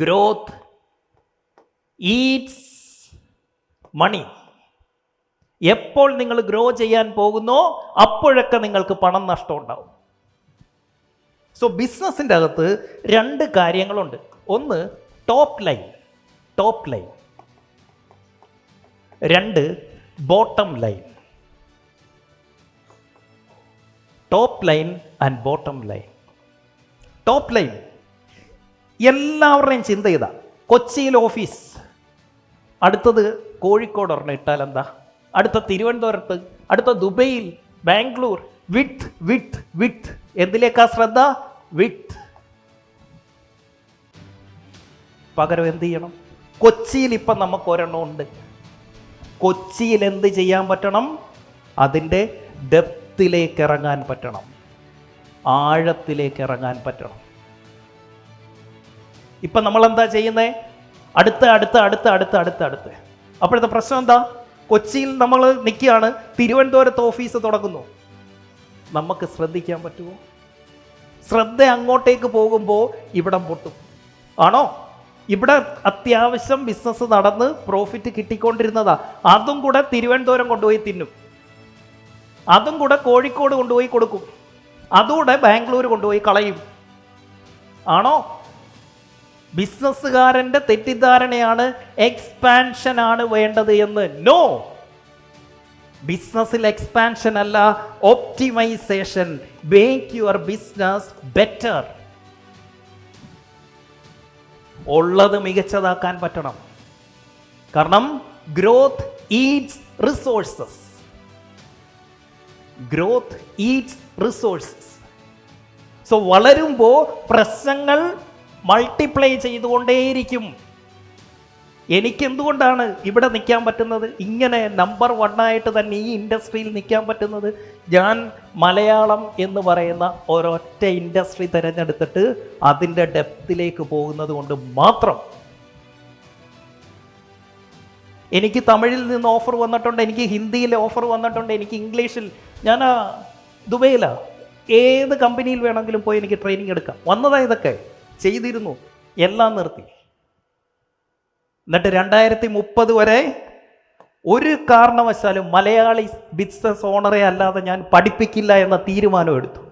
Growth Eats മണി എപ്പോൾ നിങ്ങൾ grow ചെയ്യാൻ പോകുന്നോ അപ്പോഴൊക്കെ നിങ്ങൾക്ക് പണം നഷ്ടം ഉണ്ടാവും. സോ ബിസിനസ്സിന്റെ അകത്ത് രണ്ട് കാര്യങ്ങളുണ്ട്. ഒന്ന് ടോപ്പ് ലൈൻ ടോപ്പ് ലൈൻ രണ്ട് bottom line top line and bottom line top line എല്ലാവരുടെയും ചിന്ത ഇതാ. കൊച്ചിയിൽ ഓഫീസ്. അടുത്തത് കോഴിക്കോട് ഒരെണ്ണം ഇട്ടാൽ എന്താ? അടുത്ത തിരുവനന്തപുരത്ത് അടുത്ത ദുബൈയിൽ ബാംഗ്ലൂർ. വിത്ത് വിത്ത് വിത്ത് എന്തിലേക്കാ ശ്രദ്ധ? വിത്ത് പകരം എന്ത് ചെയ്യണം? കൊച്ചിയിൽ ഇപ്പം നമുക്ക് ഒരെണ്ണം ഉണ്ട്. കൊച്ചിയിൽ എന്ത് ചെയ്യാൻ പറ്റണം? അതിന്റെ ഡെപ്തിലേക്ക് ഇറങ്ങാൻ പറ്റണം. ആഴത്തിലേക്ക് ഇറങ്ങാൻ പറ്റണം. ഇപ്പം നമ്മൾ എന്താ ചെയ്യുന്നത് അടുത്ത അടുത്ത അടുത്ത അടുത്ത അടുത്ത അടുത്ത്. അപ്പോഴത്തെ പ്രശ്നം എന്താ? കൊച്ചിയിൽ നമ്മൾ നിൽക്കുകയാണ്. തിരുവനന്തപുരത്ത് ഓഫീസ് തുടങ്ങുന്നു. നമുക്ക് ശ്രദ്ധിക്കാൻ പറ്റുമോ? ശ്രദ്ധ അങ്ങോട്ടേക്ക് പോകുമ്പോൾ ഇവിടം പൊട്ടും ആണോ? ഇവിടെ അത്യാവശ്യം ബിസിനസ് നടന്ന് പ്രോഫിറ്റ് കിട്ടിക്കൊണ്ടിരുന്നതാ. അതും കൂടെ തിരുവനന്തപുരം കൊണ്ടുപോയി തിന്നും. അതും കൂടെ കോഴിക്കോട് കൊണ്ടുപോയി കൊടുക്കും. അതുകൂടെ ബാംഗ്ലൂർ കൊണ്ടുപോയി കളയും. ആണോ? ബിസിനസ്സുകാരന്റെ തെറ്റിദ്ധാരണയാണ് എക്സ്പാൻഷൻ ആണ് വേണ്ടത് എന്ന്. നോ ബിസിനസ്സിൽ എക്സ്പാൻഷൻ അല്ല optimisation make your business better ഉള്ളത് മികച്ചതാക്കാൻ പറ്റണം. കാരണം growth eats resources growth eats resources so വളരുമ്പോൾ പ്രശ്നങ്ങൾ മൾട്ടിപ്ലൈ ചെയ്തുകൊണ്ടേയിരിക്കും. എനിക്കെന്തുകൊണ്ടാണ് ഇവിടെ നിൽക്കാൻ പറ്റുന്നത്? ഇങ്ങനെ നമ്പർ വണ്ണായിട്ട് തന്നെ ഈ ഇൻഡസ്ട്രിയിൽ നിൽക്കാൻ പറ്റുന്നത്? ഞാൻ മലയാളം എന്ന് പറയുന്ന ഒരൊറ്റ ഇൻഡസ്ട്രി തിരഞ്ഞെടുത്തിട്ട് അതിന്റെ ഡെപ്തിലേക്ക് പോകുന്നത് കൊണ്ട് മാത്രം. എനിക്ക് തമിഴിൽ നിന്ന് ഓഫർ വന്നിട്ടുണ്ട് എനിക്ക് ഹിന്ദിയിൽ ഓഫർ വന്നിട്ടുണ്ട് എനിക്ക് ഇംഗ്ലീഷിൽ. ഞാൻ ദുബൈയിലാണ് ഏത് കമ്പനിയിൽ വേണമെങ്കിലും പോയി എനിക്ക് ട്രെയിനിങ് എടുക്കാം. വന്നതാണ് ഇതൊക്കെ. ചെയ്തിരുന്നു. എല്ലാം നിർത്തി. എന്നിട്ട് രണ്ടായിരത്തി മുപ്പത് വരെ ഒരു കാരണവശാലും മലയാളി ബിസിനസ് ഓണറെ അല്ലാതെ ഞാൻ പഠിപ്പിക്കില്ല എന്ന തീരുമാനം എടുത്തു.